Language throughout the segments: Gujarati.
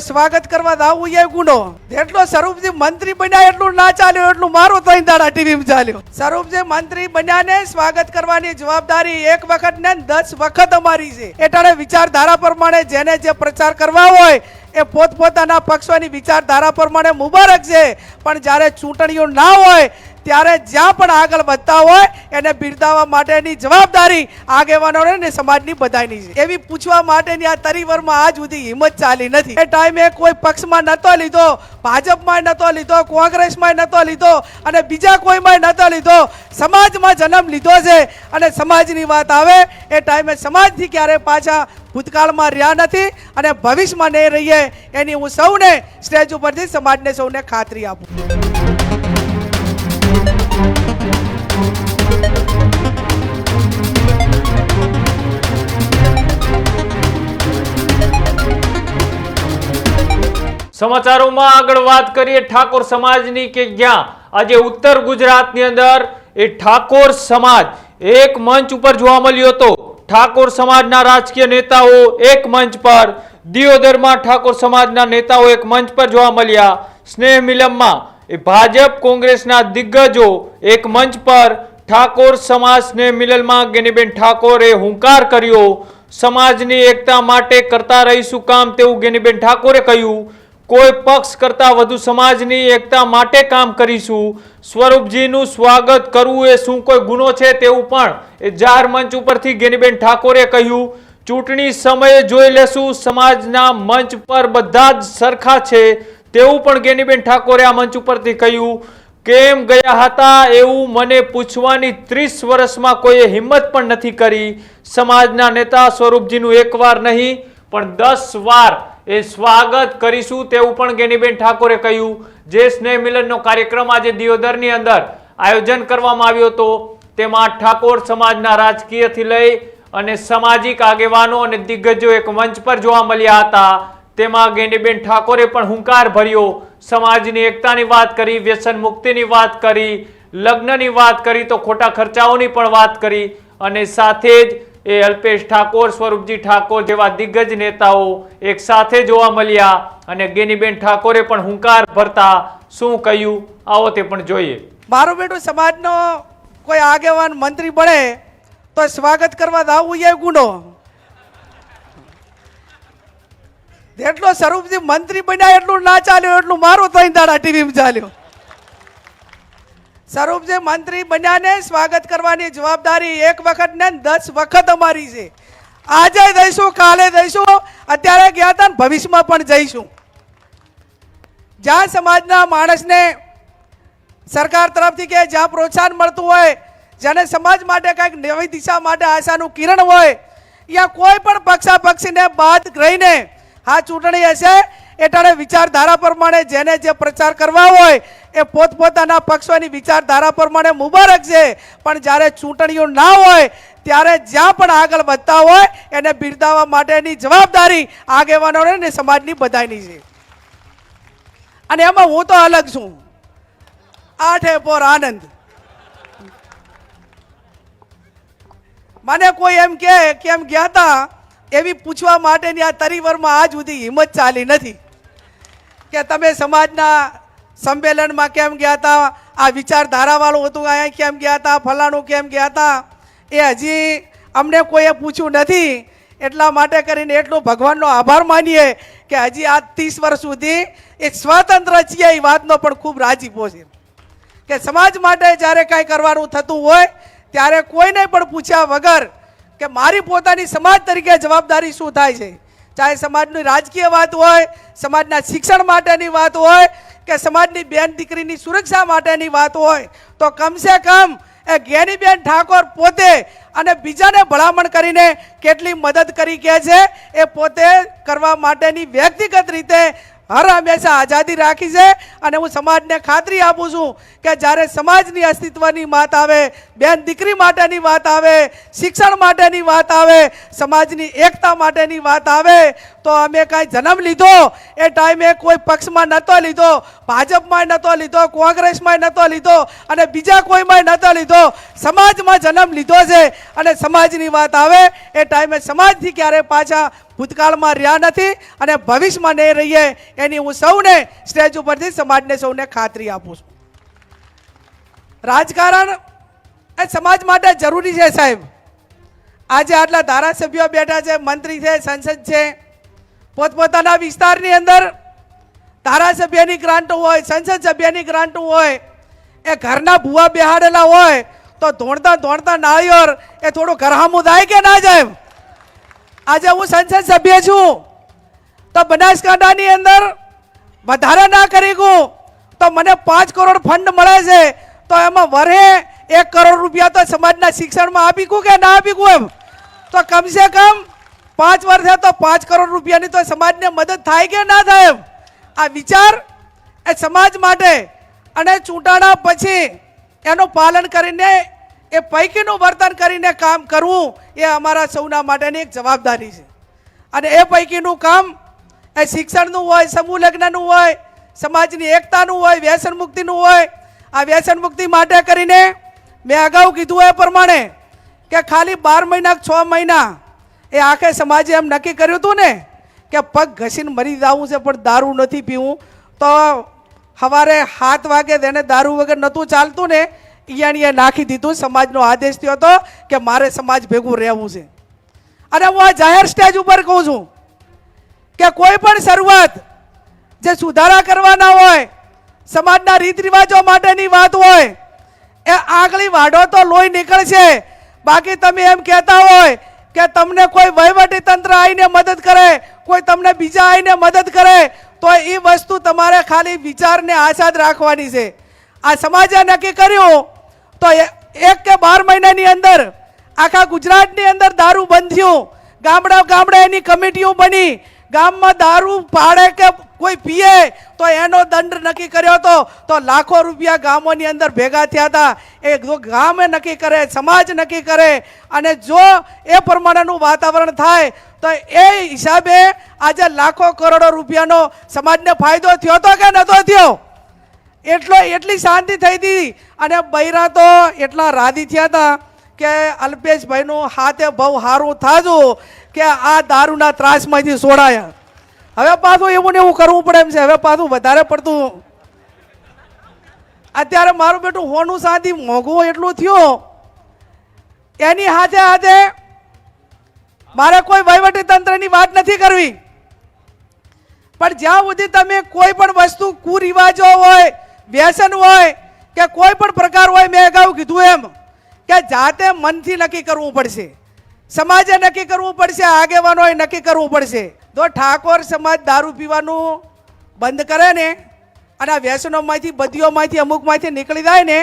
સ્વાગત કરવા આવું એ ગુનો. જેટલો સ્વરૂપજી મંત્રી બન્યા એટલું ના ચાલ્યું, એટલું મારું ત્રણ દાડા ટીવી ચાલ્યું. સ્વરૂપજી મંત્રી બન્યા ને સ્વાગત કરવાની જવાબદારી એક વખત ને દસ વખત અમારી છે. એટલે વિચારધારા પ્રમાણે જેને જે પ્રચાર કરવા હોય, એ પોતપોતાના પક્ષોની વિચારધારા પ્રમાણે મુબારક છે. પણ જ્યારે ચૂંટણીઓ ના હોય ત્યારે જ્યાં પણ આગળ વધતા હોય, એને બિરદાવવા માટેની જવાબદારી આગેવાનોને ને સમાજની બધાની છે. એવી પૂછવા માટેની આ તરીવરમાં આજ સુધી હિંમત ચાલી નથી. એ ટાઈમે કોઈ પક્ષમાં નહોતો લીધો, ભાજપમાં નહોતો લીધો, કોંગ્રેસમાં નહોતો લીધો અને બીજા કોઈમાં નહોતો લીધો. સમાજમાં જન્મ લીધો છે અને સમાજની વાત આવે, એ ટાઈમે સમાજથી ક્યારે પાછા ભૂતકાળમાં રહ્યા નથી અને ભવિષ્યમાં નહીં રહીએ એની હું સૌને સ્ટેજ ઉપરથી સમાજને સૌને ખાતરી આપું. સમાચારોમાં આગળ વાત કરીએ. ઠાકોર સમાજની કે જ્યાં આજે ઉત્તર ગુજરાતની અંદર એ ઠાકોર સમાજ એક મંચ ઉપર જોવા મળ્યો હતો. ઠાકોર સમાજના રાજકીય નેતાઓ એક મંચ પર, દિયોદરમાં ઠાકોર સમાજના નેતાઓ એક મંચ પર જોવા મળ્યા. સ્નેહ મિલનમાં એ ભાજપ કોંગ્રેસના દિગ્ગજો એક મંચ પર, ઠાકોર સમાજ સ્નેહ મિલનમાં ગેનીબેન ઠાકોરે હુંકાર કર્યો. સમાજની એકતા માટે કરતા રહીશું કામ તેવું ગેનીબેન ઠાકોરે કહ્યું. કોઈ પક્ષ કરતા વધુ સમાજની એકતા માટે કામ કરીશું. સ્વરૂપજીનું સ્વાગત કરવું એ શું કોઈ ગુનો છે તેવું પણ એ જાહેર મંચ ઉપરથી ગેનીબેન ઠાકોરે કહ્યું. ચૂંટણી સમયે જોઈ લેશું, સમાજના મંચ પર બધા જ સરખા છે તેવું પણ ગેનીબેન ઠાકોરે આ મંચ ઉપરથી કહ્યું. કેમ ગયા હતા એવું મને પૂછવાની ત્રીસ વર્ષમાં કોઈએ હિંમત પણ નથી કરી. સમાજના નેતા સ્વરૂપજીનું એકવાર નહીં, પણ દસ વાર એ સ્વાગત કરીશું તેવું પણ ગેનીબેન ઠાકોરે કહ્યું. જે સ્નેહ મિલનનો કાર્યક્રમ આજે દિયોદરની અંદર આયોજન કરવામાં આવ્યો હતો, તેમાં ઠાકોર સમાજના રાજકીયથી લઈ અને સામાજિક આગેવાનો અને દિગ્ગજો એક મંચ પર જોવા મળ્યા હતા. તેમાં ગેનીબેન ઠાકોરે પણ હુંકાર ભર્યો, સમાજની એકતાની વાત કરી, વ્યસન મુક્તિની વાત કરી, લગ્નની વાત કરી, તો ખોટા ખર્ચાઓની પણ વાત કરી અને સાથે જ એ અલ્પેશ ઠાકોર, સ્વરૂપજી ઠાકોર જેવા દિગ્ગજ નેતાઓ એક સાથે જોવા મળ્યા અને ગેનીબેન ઠાકોરે પણ હુંકાર ભરતા શું કહ્યું? આવો તે પણ જોઈએ. મારો બેટો, સમાજનો કોઈ આગેવાન મંત્રી બને તો સ્વાગત કરવા દાવું એ ગુનો. જેટલો સ્વરૂપજી મંત્રી બન્યા એટલું ના ચાલ્યું, એટલું મારું ત્રણ દાડા ટીવીમાં ચાલ્યું. સ્વરૂપજી મંત્રી બન્યાને સ્વાગત કરવાની જવાબદારી એક વખત ને દસ વખત અમારી છે. આજે દઈશું કાલે દઈશું અત્યારે ગયા હતા ભવિષ્યમાં પણ જઈશું. જ્યાં સમાજના માણસને સરકાર તરફથી કે જ્યાં પ્રોત્સાહન મળતું હોય, જેને સમાજ માટે કંઈક નવી દિશા માટે આશાનું કિરણ હોય, યા કોઈ પણ પક્ષા પક્ષીને બાદ રહીને આ ચૂંટણી હશે એટલે વિચારધારા પ્રમાણે જેને જે પ્રચાર કરવા હોય એ પોતપોતાના પક્ષોની વિચારધારા પ્રમાણે મુબારક છે. પણ જ્યારે ચૂંટણીઓ ના હોય, ત્યારે જ્યાં પણ આગળ વધતા હોય, એને બિરદાવવા માટેની જવાબદારી આગેવાનોને ને સમાજની બધાની છે. અને એમાં હું તો અલગ છું. આઠે પોર આનંદ. મને કોઈ એમ કે કેમ ગયા હતા એવી પૂછવા માટેની આ તરીવરમાં આજ સુધી હિંમત ચાલી નથી. કે તમે સમાજના સંમેલનમાં કેમ ગયા હતા? આ વિચારધારાવાળું હતું અહીંયા કેમ ગયા હતા? ફલાણું કેમ ગયા હતા? એ હજી અમને કોઈએ પૂછ્યું નથી. એટલા માટે કરીને એટલો ભગવાનનો આભાર માનીએ કે હજી આ ત્રીસ વર્ષ સુધી એ સ્વતંત્ર છીએ, એ વાતનો પણ ખૂબ રાજીપો છે કે સમાજ માટે જ્યારે કાંઈ કરવાનું થતું હોય, ત્યારે કોઈને પણ પૂછ્યા વગર કે મારી પોતાની સમાજ તરીકે જવાબદારી શું થાય છે? ચાહે સમાજની રાજકીય વાત હોય, સમાજના શિક્ષણ માટેની વાત હોય, કે સમાજની બેન દીકરીની સુરક્ષા માટેની વાત હોય, તો કમસે કમ એ જ્ઞાનીબેન ઠાકોર પોતે અને બીજાને ભલામણ કરીને કેટલી મદદ કરી કે છે, એ પોતે કરવા માટેની વ્યક્તિગત રીતે હર હંમેશા આઝાદી રાખી છે અને હું સમાજને ખાતરી આપું છું કે જ્યારે સમાજની અસ્તિત્વની વાત આવે, બેન દીકરી માટેની વાત આવે, શિક્ષણ માટેની વાત આવે, સમાજની એકતા માટેની વાત આવે, તો અમે કાંઈ જન્મ લીધો, એ ટાઈમે કોઈ પક્ષમાં નહોતો લીધો, ભાજપમાં નહોતો લીધો, કોંગ્રેસમાં નહોતો લીધો અને બીજા કોઈમાં નહોતો લીધો, સમાજમાં જન્મ લીધો છે અને સમાજની વાત આવે, એ ટાઈમે સમાજથી ક્યારે પાછા ભૂતકાળમાં રહ્યા નથી અને ભવિષ્યમાં નહીં રહીએ એની હું સૌને સ્ટેજ ઉપરથી સમાજને સૌને ખાતરી આપું છું. રાજકારણ એ સમાજ માટે જરૂરી છે સાહેબ. આજે આટલા ધારાસભ્યો બેઠા છે, મંત્રી છે, સંસદ છે. પોતપોતાના વિસ્તારની અંદર ધારાસભ્યની ગ્રાન્ટ હોય, સંસદ સભ્યની ગ્રાન્ટ હોય, એ ઘરના ભૂવા બેહાડેલા હોય, તો ધોણતા ધોણતા નાળિયોર એ થોડું ઘરહામું થાય કે ના જાય આજે હું સંસદ સભ્ય છું. તો બનાસકાંઠાની અંદર વધારે ના કરી ગયું તો મને પાંચ કરોડ ફંડ મળે છે. તો એમાં વરે એક કરોડ રૂપિયા તો સમાજના શિક્ષણમાં આપી ગયું કે ના આપી ગયું એમ? તો કમસે કમ પાંચ વર્ષે તો પાંચ કરોડ રૂપિયાની તો સમાજને મદદ થાય કે ના થાય એમ? આ વિચાર એ સમાજ માટે અને ચૂંટાણા પછી એનું પાલન કરીને એ પૈકીનું વર્તન કરીને કામ કરવું એ અમારા સૌના માટેની એક જવાબદારી છે. અને એ પૈકીનું કામ એ શિક્ષણનું હોય, સમૂહ લગ્નનું હોય, સમાજની એકતાનું હોય, વ્યસન મુક્તિનું હોય, આ વ્યસન મુક્તિ માટે કરીને મેં અગાઉ કીધું એ પ્રમાણે કે ખાલી બાર મહિના છ મહિના એ આખે સમાજે એમ નક્કી કર્યું હતું ને કે પગ ઘસીને મરી જવું છે, પણ દારૂ નથી પીવું. તો સવારે સાત વાગે તેને દારૂ વગર નહોતું ચાલતું ને ઈયાણીએ નાખી દીધું, સમાજનો આદેશ થયો હતો કે મારે સમાજ ભેગું રહેવું છે. અને હું આ જાહેર સ્ટેજ ઉપર કહું છું કે કોઈ પણ શરૂઆત જે સુધારા કરવાના હોય, સમાજના રીત રિવાજો માટેની વાત હોય, એ આગળી વાઢો તો લોહી નીકળશે. બાકી તમે એમ કહેતા હોય કે તમને કોઈ વહીવટી તંત્ર આવીને મદદ કરે, કોઈ તમને બીજા આવીને મદદ કરે, તો એ વસ્તુ તમારે ખાલી વિચારને આઝાદ રાખવાની છે. આ સમાજે નક્કી કર્યું તો એક કે બાર મહિનાની અંદર આખા ગુજરાતની અંદર દારૂ બંધ થયું ગામડા ગામડા એની કમિટીઓ બની. ગામમાં દારૂ પાડે કે કોઈ પીએ તો એનો દંડ નક્કી કર્યો હતો. તો લાખો રૂપિયા ગામોની અંદર ભેગા થયા હતા. એ ગામે નક્કી કરે, સમાજ નક્કી કરે અને જો એ પ્રમાણેનું વાતાવરણ થાય, તો એ હિસાબે આજે લાખો કરોડો રૂપિયાનો સમાજને ફાયદો થયો તો કે નહોતો થયો? એટલો એટલી શાંતિ થઈ હતી અને બૈરા તો એટલા રાધી થયા હતા કે અલ્પેશભાઈનું હાથે બહુ સારું થાજું કે આ દારૂના ત્રાસમાંથી છોડાયા હવે પાછું એવું ને એવું કરવું પડે એમ છે. હવે પાછું વધારે પડતું અત્યારે મારું બેટું હોનું સાથી મોંઘું એટલું થયું. એની હાથે હાથે મારે કોઈ વહીવટી તંત્રની વાત નથી કરવી. પણ જ્યાં સુધી તમે કોઈ પણ વસ્તુ કુરિવાજો હોય વ્યસન હોય કે કોઈ પણ પ્રકાર હોય, મેં અગાઉ કીધું એમ કે જાતે મનથી નક્કી કરવું પડશે. સમાજે નક્કી કરવું પડશે, આગેવાનોએ નક્કી કરવું પડશે. તો ઠાકોર સમાજ દારૂ પીવાનું બંધ કરે ને અને આ વ્યસનોમાંથી, બધીઓમાંથી, અમુકમાંથી નીકળી જાય ને,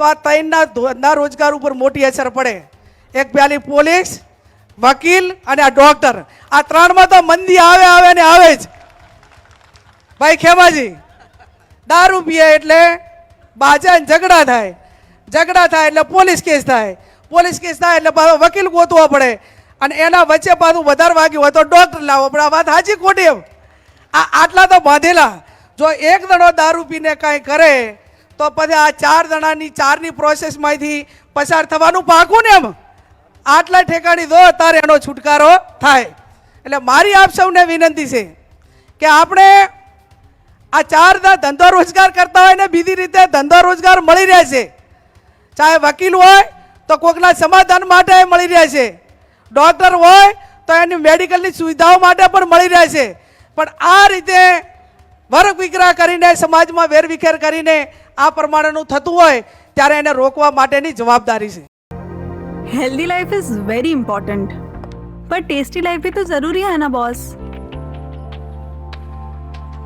તો આ ત્રણના ધંધા રોજગાર ઉપર મોટી અસર પડે. એક પેલી પોલીસ, વકીલ અને આ ડોક્ટર. આ ત્રણમાં તો મંદી આવે આવે ને આવે જ. ભાઈ ખેમાજી દારૂ પીએ એટલે બાજાને ઝઘડા થાય. ઝઘડા થાય એટલે પોલીસ કેસ થાય. પોલીસ કેસ થાય એટલે પાછો વકીલ ગોતવો પડે. અને એના વચ્ચે પાછું વધારે વાગ્યું હોય તો ડોક્ટર લાવવો પડે આ વાત હાજી ખોટી એમ. આ આટલા તો બાંધેલા. જો એક દડો દારૂ પીને કાંઈ કરે, તો પછી આ ચાર જણાની, ચારની પ્રોસેસમાંથી પસાર થવાનું પાકું ને એમ. આટલા ઠેકાણી દો તારે એનો છુટકારો થાય. એટલે મારી આપ સૌને વિનંતી છે કે આપણે આ ચાર ધંધો રોજગાર કરતા હોય ને બીજી રીતે ધંધો રોજગાર મળી રહે છે. ચાહે વકીલ હોય તો કોઈકના સમાધાન માટે મળી રહે છે. ડૉક્ટર હોય તો એની મેડિકલની સુવિધાઓ માટે પણ મળી રહે છે. પણ આ રીતે વર્ગ વિગ્રહ કરીને, સમાજમાં વેરવિખેર કરીને આ પ્રમાણેનું થતું હોય ત્યારે એને રોકવા માટેની જવાબદારી છે. Healthy life is very important પણ ટેસ્ટી લાઈફ બી તો જરૂરી હે ના બોસ